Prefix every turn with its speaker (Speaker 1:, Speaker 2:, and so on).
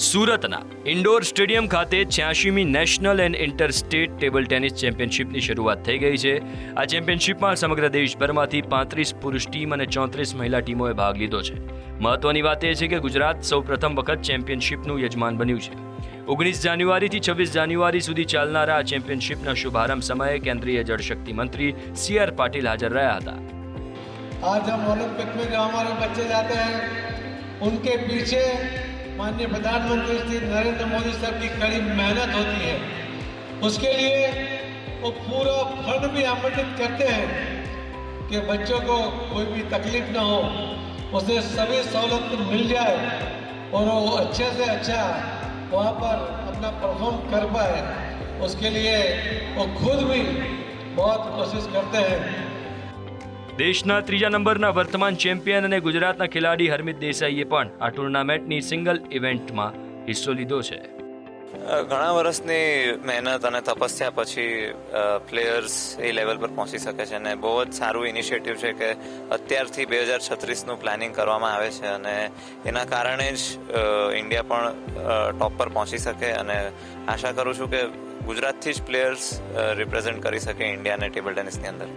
Speaker 1: સુરતના indoor stadium ખાતે છ્યાસીમી national and inter state table tennis ચેમ્પિયનશિપની શરૂઆત થઈ ગઈ છે. આ ચેમ્પિયનશિપમાં સમગ્ર દેશભરમાંથી પાંત્રીસ પુરુષ ટીમ અને ચોત્રીસ મહિલા ટીમોએ ભાગ લીધો છે. મહત્વની વાત એ છે કે ગુજરાત સૌ પ્રથમ વખત ચેમ્પિયનશિપનું યજમાન બન્યું છે. ઓગણીસ જાન્યુઆરીથી છવ્વીસ જાન્યુઆરી સુધી ચાલનારા આ ચેમ્પિયનશિપના શુભારંભ સમયે કેન્દ્રીય જળશક્તિ મંત્રી સી આર પાટીલ હાજર રહ્યા હતા.
Speaker 2: આજ હમ ઓલિમ્પિક મેં જો હમારે બચ્ચે જાતે હૈ ઉનકે પીછે माननीय प्रधानमंत्री श्री नरेंद्र मोदी साहब की कड़ी मेहनत होती है। उसके लिए वो पूरा फंड भी आवंटित करते हैं कि बच्चों को कोई भी तकलीफ़ ना हो, उसे सभी सहूलत मिल जाए और वो अच्छे से अच्छा वहाँ पर अपना परफॉर्म कर पाए। उसके लिए वो खुद भी बहुत कोशिश करते हैं।
Speaker 1: દેશના ત્રીજા નંબરના વર્તમાન ચેમ્પિયન અને ગુજરાતના ખેલાડી હરમિત દેસાઈએ પણ આ ટુર્નામેન્ટની સિંગલ ઇવેન્ટમાં હિસ્સો લીધો છે.
Speaker 3: ઘણા વર્ષની મહેનત અને તપસ્યા પછી પ્લેયર્સ એ લેવલ પર પહોંચી શકે છે અને બહુ જ સારું ઇનિશિયેટિવ છે કે અત્યારથી બે હજાર છત્રીસનું પ્લાનિંગ કરવામાં આવે છે અને એના કારણે જ ઇન્ડિયા પણ ટોપ પર પહોંચી શકે અને આશા કરું છું કે ગુજરાતથી જ પ્લેયર્સ રિપ્રેઝેન્ટ કરી શકે ઇન્ડિયાને ટેબલ ટેનિસની અંદર.